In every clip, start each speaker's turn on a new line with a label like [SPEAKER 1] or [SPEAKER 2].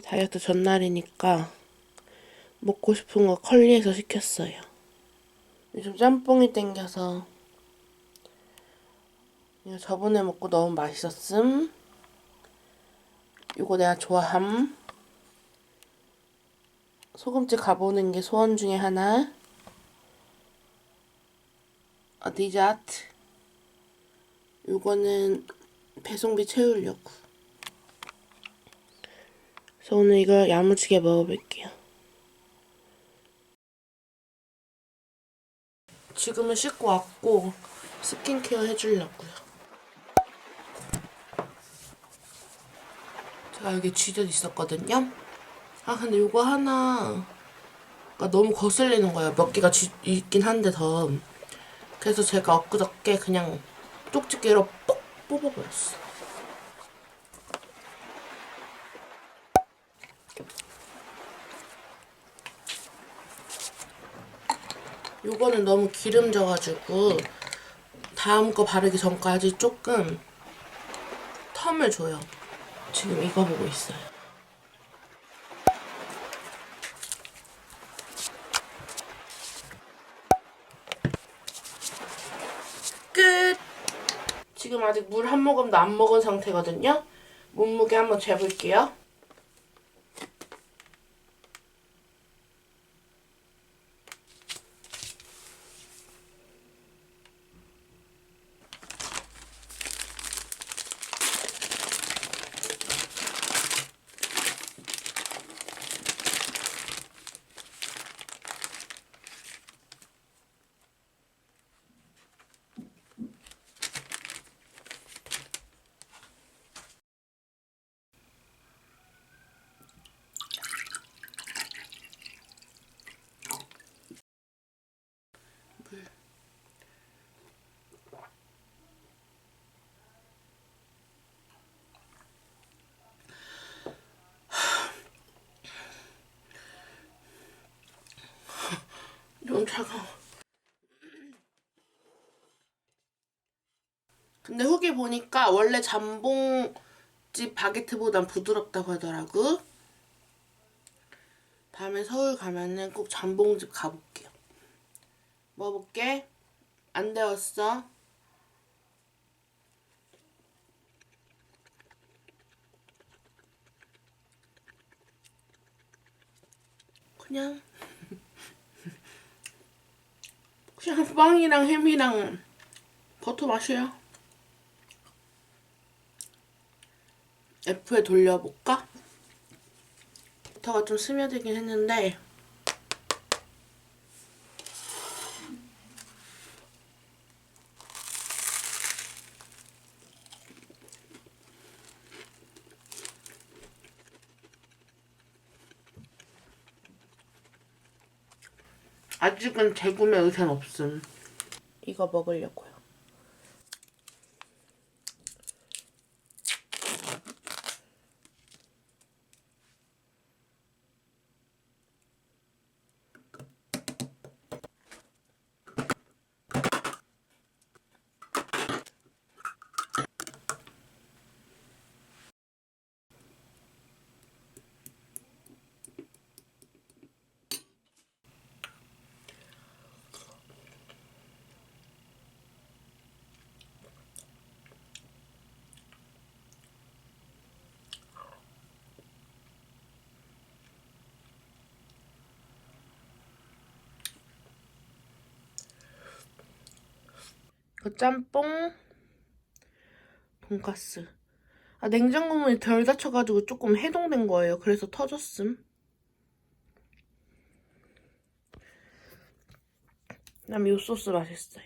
[SPEAKER 1] 다이어트 전날이니까 먹고 싶은 거 컬리에서 시켰어요. 요즘 짬뽕이 땡겨서 이거 저번에 먹고 너무 맛있었음. 이거 내가 좋아함. 소금집 가보는 게 소원 중에 하나. 어, 디저트. 요거는 배송비 채우려고. 그래서 오늘 이걸 야무지게 먹어볼게요. 지금은 씻고 왔고 스킨케어 해주려고요. 제가 여기 쥐들 있었거든요. 아 근데 요거 하나 가 너무 거슬리는 거예요. 몇 개가 쥐, 있긴 한데 더. 그래서 제가 엊그저께 그냥 쪽집게로 뽁 뽑아버렸어. 요거는 너무 기름져가지고 다음 거 바르기 전까지 조금 텀을 줘요. 지금 이거 보고 있어요. 끝! 지금 아직 물 한 모금도 안 먹은 상태거든요. 몸무게 한번 재볼게요. 너무 차가워. 근데 후기 보니까 원래 잠봉집 바게트보단 부드럽다고 하더라고. 다음에 서울 가면은 꼭 잠봉집 가볼게요. 먹어볼게. 안 데웠어. 그냥 그냥 빵이랑 햄이랑 버터 맛이야. F에 돌려볼까? 버터가 좀 스며들긴 했는데 아직은 재구매 의사는 없음. 이거 먹으려고요. 그 짬뽕? 돈가스. 아 냉장고 문이 덜 닫혀가지고 조금 해동된 거예요. 그래서 터졌음. 그다음에 요 소스 맛있어요.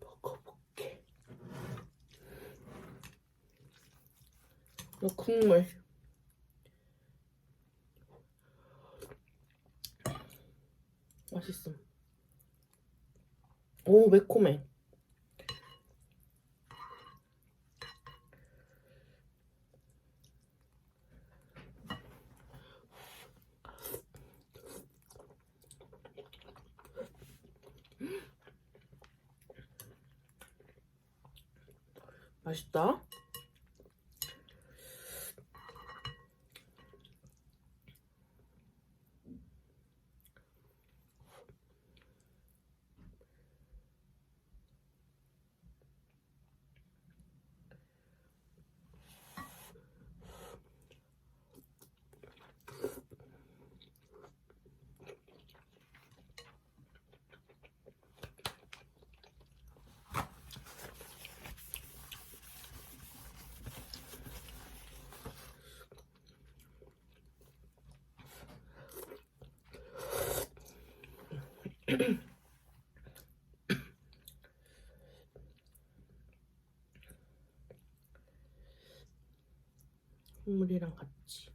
[SPEAKER 1] 먹어볼게. 이 국물. 맛있음 오, 매콤해. 맛있다. 국물이랑 같이.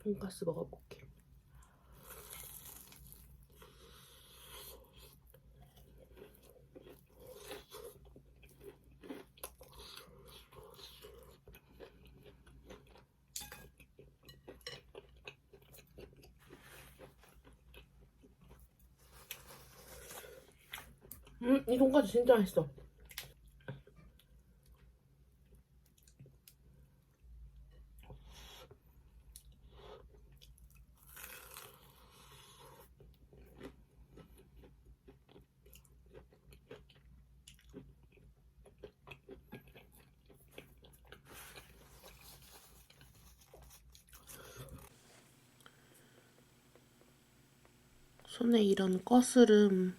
[SPEAKER 1] 돈가스 먹어볼게. 음, 이 돈가스 진짜 맛있어. 손에 이런 거스름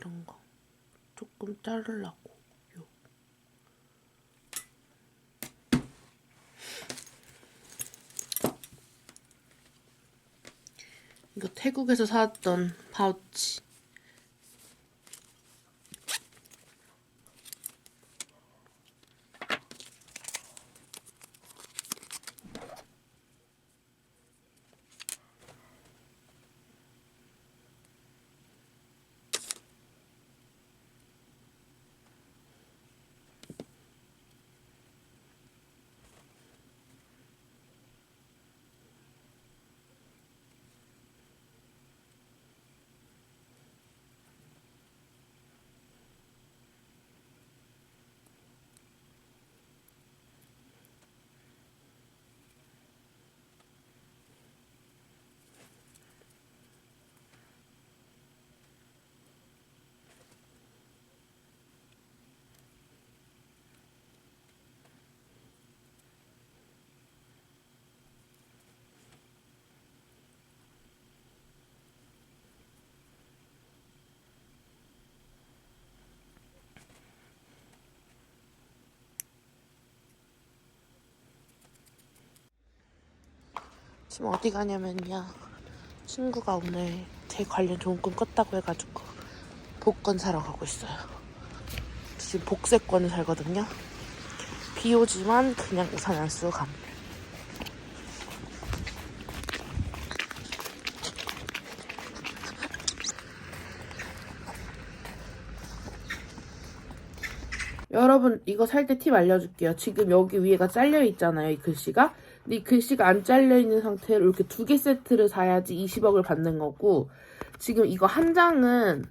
[SPEAKER 1] 이런 거 조금 자르려고 요. 이거 태국에서 사왔던 파우치 지금 어디 가냐면요. 친구가 오늘 제 관련 좋은 꿈 꿨다고 해가지고 복권 사러 가고 있어요. 지금 복세권을 살거든요. 비 오지만 그냥 우산 안 쓰고 갑니다. 여러분 이거 살 때 팁 알려줄게요. 지금 여기 위에가 잘려 있잖아요, 이 글씨가. 근데 이 글씨가 안 잘려 있는 상태로 이렇게 두 개 세트를 사야지 20억을 받는 거고 지금 이거 한 장은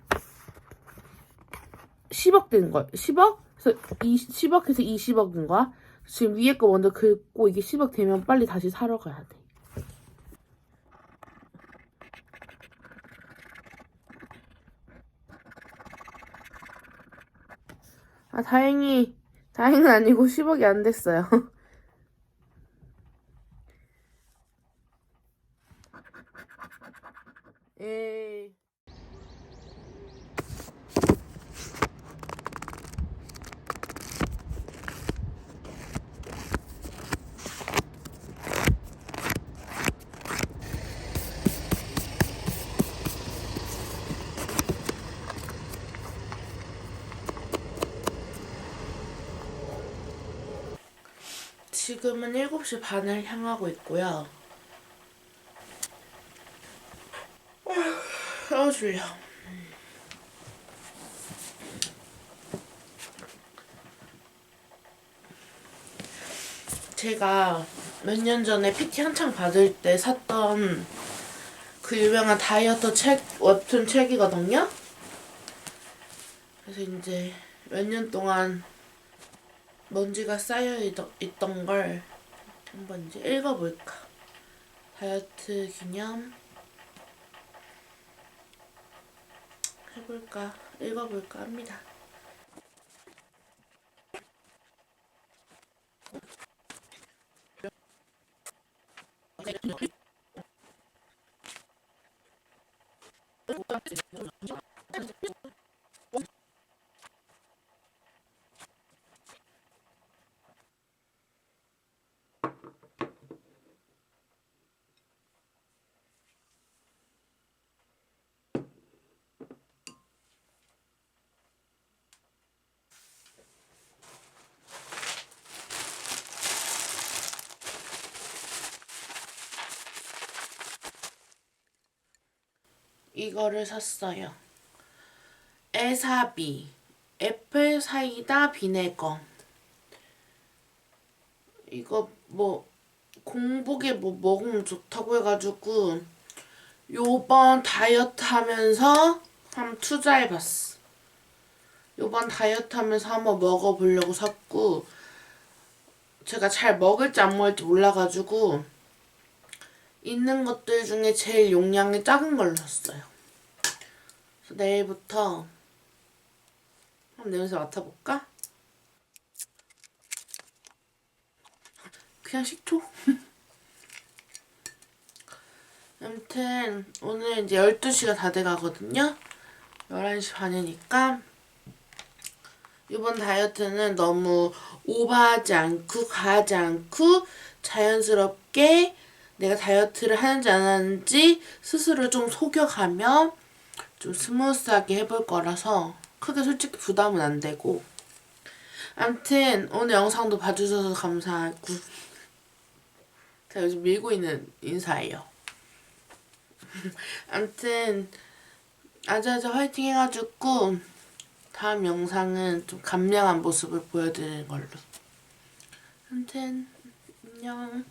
[SPEAKER 1] 10억 된 거예요. 10억? 그래서 20, 10억에서 20억인 거야. 지금 위에 거 먼저 긁고 이게 10억 되면 빨리 다시 사러 가야 돼. 아, 다행히, 다행은 아니고 10억이 안 됐어요. 에이. 지금은 7시 반을 향하고 있고요. 아, 졸려. 제가 몇 년 전에 PT 한창 받을 때 샀던 그 유명한 다이어트 책, 웹툰 책이거든요? 그래서 이제 몇 년 동안 먼지가 쌓여 있던, 걸 한번 이제 읽어볼까. 다이어트 기념 해볼까, 읽어볼까 합니다. 이거를 샀어요. 에사비 애플 사이다 비네거 이거 뭐 공복에 뭐 먹으면 좋다고 해가지고 요번 다이어트 하면서 한번 투자해봤어. 요번 다이어트 하면서 한번 먹어보려고 샀고 제가 잘 먹을지 안 먹을지 몰라가지고 있는 것들 중에 제일 용량이 작은 걸로 샀어요. 내일부터 한번 냄새 맡아볼까? 그냥 식초? 아무튼 오늘 이제 12시가 다 돼가거든요. 11시 반이니까 이번 다이어트는 너무 오버하지 않고 과하지 않고 자연스럽게 내가 다이어트를 하는지 안 하는지 스스로 좀 속여가며 좀 스무스하게 해볼 거라서 크게 솔직히 부담은 안 되고 암튼 오늘 영상도 봐주셔서 감사하고 제가 요즘 밀고 있는 인사예요. 암튼 아자아자 화이팅 해가지고 다음 영상은 좀 감량한 모습을 보여드리는 걸로. 암튼 안녕.